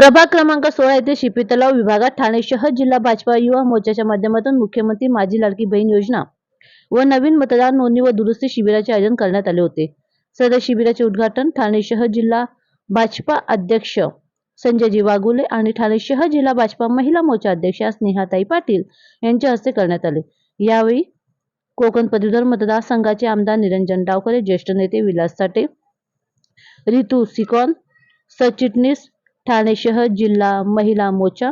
प्रभाग क्रमांक सोळा येथे शिपी तलाव विभागात ठाणे शहर जिल्हा भाजपा युवा मोर्चाच्या माध्यमातून मुख्यमंत्री माझी लाडकी बहीण योजना व नवीन मतदार नोंदणी व दुरुस्ती शिबिराचे आयोजन करण्यात आले होते. सदर शिबिराचे उद्घाटन ठाणे शहर जिल्हा भाजपा अध्यक्ष संजयजी वाघुले आणि ठाणे शहर जिल्हा भाजपा महिला मोर्चा अध्यक्षा स्नेहाताई पाटील यांच्या हस्ते करण्यात आले. यावेळी कोकण पदवीधर मतदारसंघाचे आमदार निरंजन डावकरे ज्येष्ठ नेते विलास साठे रितू सिकॉन सरचिटणीस ठाणे शहर जिल्हा महिला मोर्चा.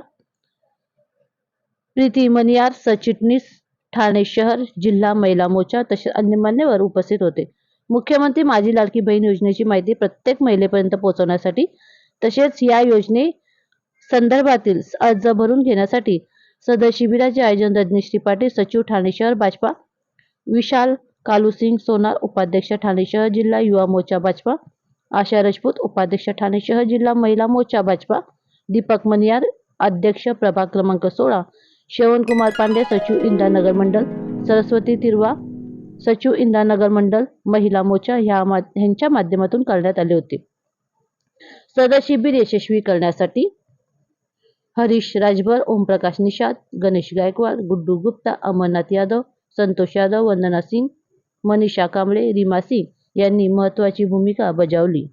प्रीती मनियार सरचिटणीस ठाणे शहर जिल्हा महिला मोर्चा तसेच अन्य मान्यवर उपस्थित होते. मुख्यमंत्री माझी लाडकी बहीण योजनेची माहिती प्रत्येक महिलेपर्यंत पोहोचवण्यासाठी तसेच या योजने संदर्भातील अर्ज भरून घेण्यासाठी सदर शिबिराचे आयोजन रजनीश्री पाटील सचिव ठाणे शहर भाजपा विशाल कालूसिंग सोनार उपाध्यक्ष ठाणे शहर जिल्हा युवा मोर्चा भाजपा आशा राजपूत उपाध्यक्ष ठाणे शहर जिल्हा महिला मोर्चा भाजपा. दीपक मनियार अध्यक्ष प्रभाग क्रमांक सोळा. श्रवणकुमार पांडे सचिव इंदानगर मंडल. सरस्वती तिरवा सचिव इंदानगर मंडल महिला मोर्चा ह्या ह्यांच्या माध्यमातून करण्यात आले होते. सदर शिबिर यशस्वी करण्यासाठी हरीश राजभर ओमप्रकाश निषाद गणेश गायकवाड गुड्डू गुप्ता अमरनाथ यादव संतोष यादव वंदना सिंग मनीषा कांबळे रीमा सिंग यांनी महत्त्वाची भूमिका बजावली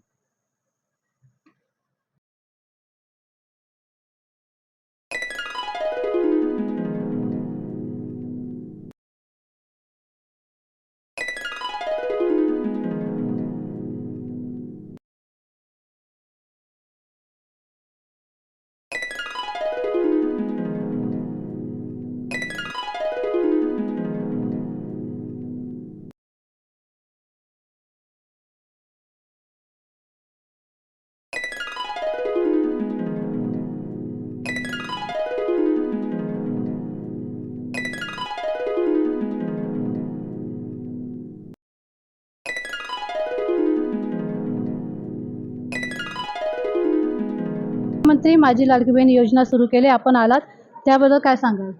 मंत्री माझी लाडकी बहीण योजना सुरू केली. आपण आलात. त्याबद्दल काय सांगाल?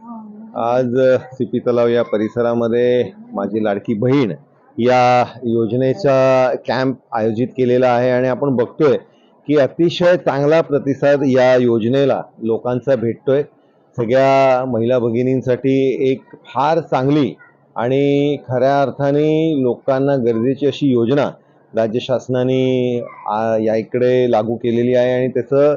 आज सिपी तलाव या परिसरामध्ये माझी लाडकी बहीण या योजनेचा कॅम्प आयोजित केलेला आहे आणि आपण बघतोय की अतिशय चांगला प्रतिसाद या योजनेला लोकांचा भेटतोय. सगळ्या महिला भगिनींसाठी एक फार चांगली आणि खऱ्या अर्थाने लोकांना गरजेची अशी योजना राज्य शासनाने या इकडे लागू केलेली आहे आणि त्याचं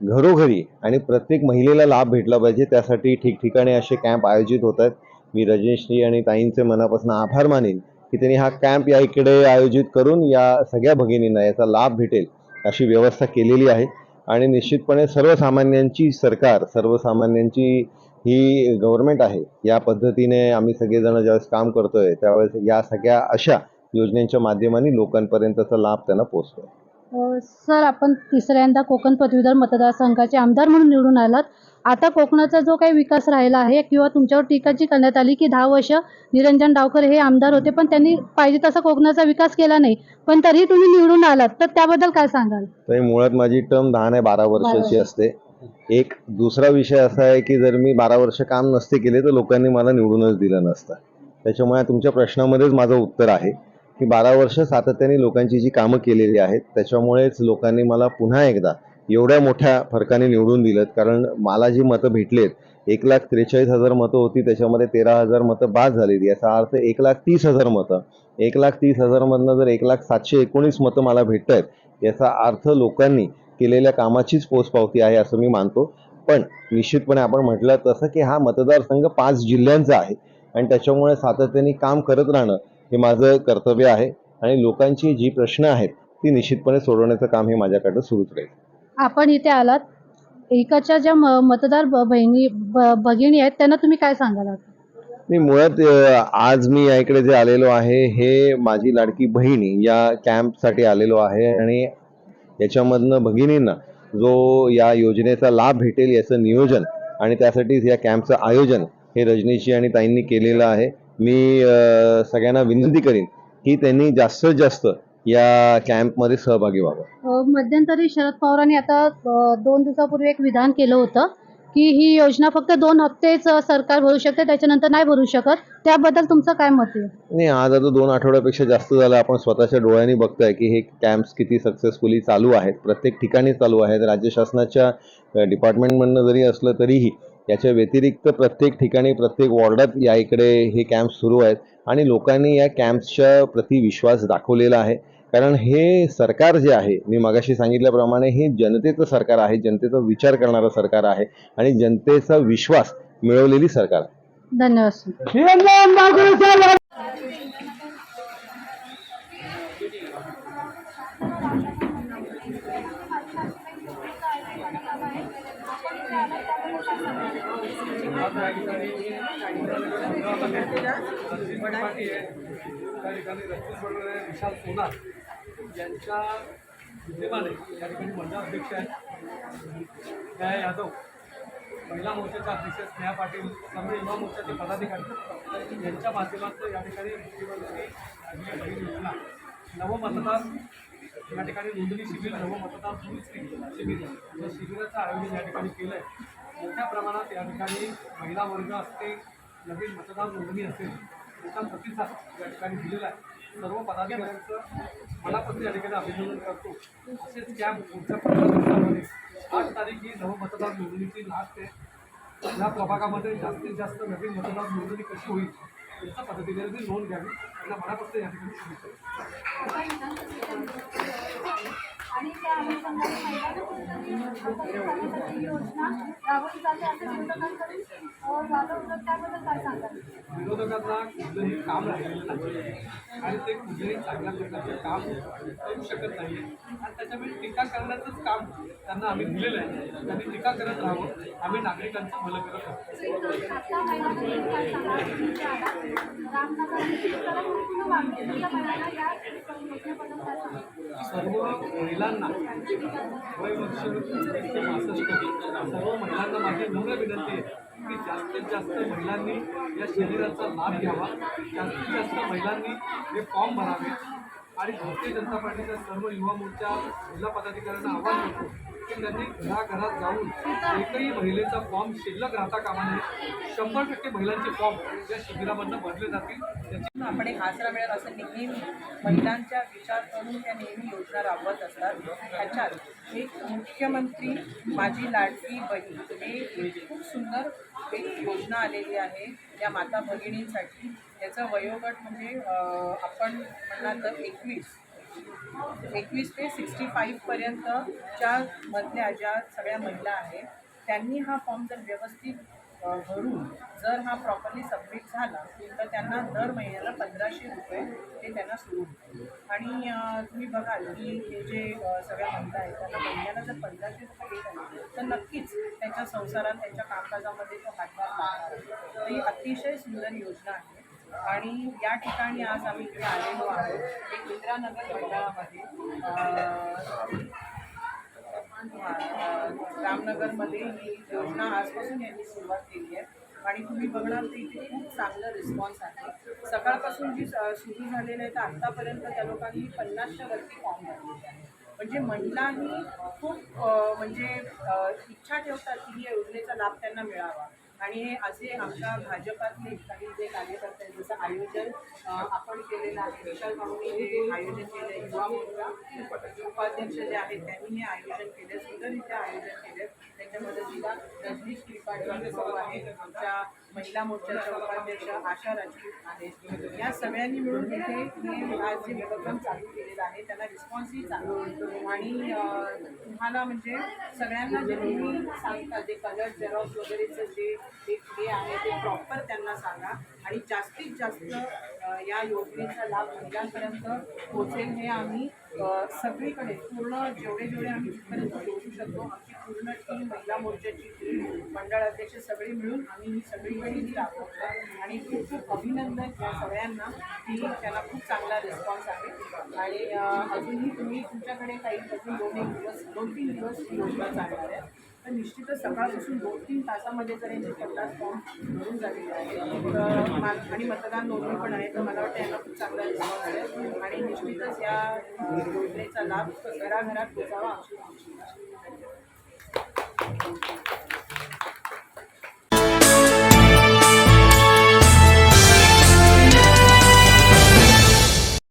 घरोघरी आणि प्रत्येक महिलेला लाभ भेटला पाहिजे. त्यासाठी ठिकठिकाणी असे कॅम्प आयोजित होत आहेत. मी रजनीश्री आणि ताईंचे मनापासून आभार मानेन की त्यांनी हा कॅम्प या इकडे आयोजित करून या सगळ्या भगिनींना याचा लाभ भेटेल अशी व्यवस्था केलेली आहे. आणि निश्चितपणे सर्वसामान्यांची सरकार सर्वसामान्यांची ही गव्हर्नमेंट आहे या पद्धतीने आम्ही सगळेजण ज्यावेळेस काम करतोय त्यावेळेस या सगळ्या अशा योजनेच्या माध्यमाने लोकांपर्यंतचा लाभ त्यांना पोहोचतोय. सर आपण तिसऱ्यांदा कोकण पदवीधर मतदारसंघाचे आमदार म्हणून निवडून आलात. आता कोकणाचा जो काही विकास राहिला आहे किंवा तुमच्यावर टीका जी करण्यात आली की दहा वर्ष निरंजन डावकर हे आमदार होते पण त्यांनी पाहिजे तसा कोकणाचा विकास केला नाही. पण तरीही तुम्ही निवडून आलात तर त्याबद्दल काय सांगाल? तर मुळात माझी टर्म दहा नाही बारा वर्षाची असते. एक दुसरा विषय असा आहे की जर मी बारा वर्ष काम नसते केले तर लोकांनी मला निवडूनच दिलं नसतं. त्याच्यामुळे तुमच्या प्रश्नामध्येच माझं उत्तर आहे. की बारा वर्ष सातत्याने लोकांची जी कामं केलेली आहेत त्याच्यामुळेच लोकांनी मला पुन्हा एकदा एवढ्या मोठ्या फरकाने निवडून दिलं कारण मला जी मतं भेटलेत एक लाख त्रेचाळीस हजार मतं होती त्याच्यामध्ये तेरा हजार मतं बाद झालेली. याचा अर्थ एक लाख तीस हजार मतं. एक लाख तीस हजारमधनं जर एक लाख सातशे एकोणीस मतं मला भेटत आहेत याचा अर्थ लोकांनी केलेल्या कामाचीच पोचपावती आहे असं मी मानतो. पण निश्चितपणे आपण म्हटलं तसं की हा मतदारसंघ पाच जिल्ह्यांचा आहे. आणि त्याच्यामुळे सातत्याने काम करत राहणं हे माझं कर्तव्य आहे आणि लोकांची जी प्रश्न आहेत ती निश्चितपणे सोडवण्याचं काम हे माझ्याकडं सुरूच राहील. आपण इथे आलात. इकडच्या ज्या म- मतदार ब- बहिणी भगिनी आहेत त्यांना तुम्ही काय सांगाल? मी मुळात आज मी या इकडे जे आलेलो आहे हे माझी लाडकी बहीण या कॅम्पसाठी आलेलो आहे आणि याच्यामधनं भगिनींना जो या योजनेचा लाभ भेटेल याचं नियोजन आणि त्यासाठीच या कॅम्पचं आयोजन हे रजनीशी आणि ताईंनी केलेलं आहे. मी सगळ्यांना विनंती करीन की त्यांनी जास्तीत जास्त या कॅम्पमध्ये सहभागी व्हावं. मध्यंतरी शरद पवारांनी आता दोन दिवसापूर्वी एक विधान केलं होतं की ही योजना फक्त दोन हप्तेच सरकार भरू शकते त्याच्यानंतर नाही भरू शकत. त्याबद्दल तुमचं काय मत आहे? नाही आज आता दोन आठवड्यापेक्षा जास्त झालं. आपण स्वतःच्या डोळ्यांनी बघतोय की हे कॅम्प्स किती सक्सेसफुली चालू आहेत. प्रत्येक ठिकाणी चालू आहेत. राज्य शासनाच्या डिपार्टमेंटमधनं जरी असलं तरीही याच्या व्यतिरिक्त प्रत्येक ठिकाणी प्रत्येक वॉर्डात या इकडे हे कॅम्प्स सुरू आहेत आणि लोकांनी या कॅम्प्सच्या प्रति विश्वास दाखवलेला आहे. कारण हे सरकार जे आहे मी मगाशी सांगितल्याप्रमाणे हे जनतेचं सरकार आहे जनतेचा विचार करणारं सरकार आहे आणि जनतेचा विश्वास मिळवलेली सरकार आहे. धन्यवाद त्या ठिकाणी रत्न विशाल सोनार यांच्या विद्यमाने या ठिकाणी मंडळ अध्यक्ष आहेत न्याय यादव महिला मोर्चाच्या अध्यक्ष स्नेहा पाटील त्यामुळे युवा मोर्चाचे पदाधिकारी यांच्या माध्यमातून या ठिकाणी मुख्यमंत्री योजना नवमतदार या ठिकाणी नोंदणी शिबिर नवमतदार दुरुस्ती शिबिर या शिबिराचं आयोजन या ठिकाणी केलं आहे मोठ्या प्रमाणात या ठिकाणी महिला वर्ग असते नवीन मतदार नोंदणी असेल त्याचा प्रतिसाद या ठिकाणी दिलेला आहे. सर्व पदाधिकाऱ्यांचं मनापासून या ठिकाणी अभिनंदन करतो. असेच कॅम्प पुढच्या पंधरा दिवसामध्ये आठ तारीख ही नवमतदार नोंदणीची लास्ट आहे. या प्रभागामध्ये जास्तीत जास्त नवीन मतदार नोंदणी कशी होईल? याचा पद्धतीने नोंद घ्यावी त्यांना मनापासून या ठिकाणी शुभेच्छा आणि त्या अनुषंगाने महिलांना योजना राबवली जाते असं विरोधकांकडून अं, झालं होतं त्याबद्दल काय सांगाल? विरोधकांना कुठलंही काम राहिलेलं नाही. आणि ते कुठल्याही चांगल्या प्रकारचे काम करू शकत नाही. आणि त्याच्यामुळे टीका करण्याचंच काम त्यांना आम्ही दिलेलं आहे. त्यांनी टीका करत राहावं. आम्ही नागरिकांचं भलं करत आहोत आता महिलांकडून महिलांना. सर्व महिलांना वय पासष्ट सर्व महिलांना माझी नम्र विनंती आहे की जास्तीत जास्त महिलांनी या शिबिराचा लाभ घ्यावा. जास्तीत जास्त महिलांनी हे फॉर्म भरावे. आणि भारतीय जनता पार्टीच्या सर्व युवा मोर्चा जिल्हा पदाधिकाऱ्यांना आवाज करतो की त्यांनी घराघरात जाऊन एकही महिलेचा फॉर्म शिल्लक राहता कामा नये. शंभर टक्के महिलांचे फॉर्म या शिबिरामधनं भरले जातील. त्याची आपण एक आसरा मिळेल असं नेहमी महिलांच्या विचार करून त्या नेहमी योजना राबवत असतात. ह्याच्यात एक मुख्यमंत्री माझी लाडकी बहीण. हे खूप सुंदर एक योजना आलेली आहे. त्या माता भगिनींसाठी त्याचं वयोगट म्हणजे आपण म्हणणार तर एकवीस. एकवीस ते सिक्स्टी फाईव्हपर्यंतच्या मधल्या ज्या सगळ्या महिला आहेत त्यांनी हा फॉर्म जर व्यवस्थित भरून जर हा प्रॉपरली सबमिट झाला तर त्यांना दर महिन्याला पंधराशे रुपये ते त्यांना सुरू होतील. आणि तुम्ही बघाल की हे जे सगळ्या महिला आहेत त्यांना महिन्याला जर पंधराशे रुपये येत तर नक्कीच त्यांच्या संसारात त्यांच्या कामकाजामध्ये तो हातभार लागणार तर ही अतिशय सुंदर योजना आहे. आणि या ठिकाणी आज आम्ही इकडे आलेलो आहोत. एक इंदिरानगर मंडळामध्ये. रामनगरमध्ये ही योजना आजपासून यांनी सुरुवात केली आहे. आणि तुम्ही बघणार तर इथे खूप चांगलं रिस्पॉन्स आहे. सकाळपासून जी सुरू झालेलं आहे तर आत्तापर्यंत त्या लोकांनी पन्नासच्या वरती फॉर्म भरलेले आहे म्हणजे महिलांनी खूप म्हणजे इच्छा ठेवतात की या योजनेचा लाभ त्यांना मिळावा. आणि असे आमच्या भाजपातले काही जे कार्यकर्ते आहेत जसं आयोजन आपण केलेलं आहे विशाल भाऊनी हे आयोजन केलं युवा मोर्चा उपाध्यक्ष जे आहेत त्यांनी हे आयोजन केले सुंदररित्या आयोजन केले त्याच्यामध्ये मदतीला रजनीश त्रिपाठी भाऊ आहेत आमच्या महिला मोर्चाच्या उपाध्यक्ष आशा राजपूत आहेत या सगळ्यांनी मिळून इथे आज जे उपक्रम चालू केलेला आहे त्याला रिस्पॉन्सही चांगला आणि तुम्हाला म्हणजे सगळ्यांना जे तुम्ही सांगता जे कलर झेरॉक्स वगैरेचं जे हे आहे ते प्रॉपर त्यांना सांगा. आणि जास्तीत जास्त या योजनेचा लाभ महिलांपर्यंत पोहोचेल हे आम्ही सगळीकडे पूर्ण जेवढे जेवढे आम्ही तिथपर्यंत पोहोचू शकतो आमची पूर्ण टीम महिला मोर्चाची टीम मंडळ अध्यक्ष सगळे मिळून आम्ही ही सगळीकडे ही राबवतो आणि खूप खूप अभिनंदन या सगळ्यांना की त्याला खूप चांगला रिस्पॉन्स आहे. आणि अजूनही तुम्ही तुमच्याकडे काही अजून दोन एक दिवस दोन तीन दिवस ही योजना चालणार आहे. तर निश्चितच सकाळपासून दोन तीन तासामध्ये जर यांचे पन्नास फॉर्म भरून झालेले आहे तर मा- आणि मतदान नोंदणी पण आहे तर मला वाटतं यांना खूप चांगला रिस्पॉन्स आहे. आणि निश्चितच या योजनेचा लाभ घराघरात पोचावा. अशी आमची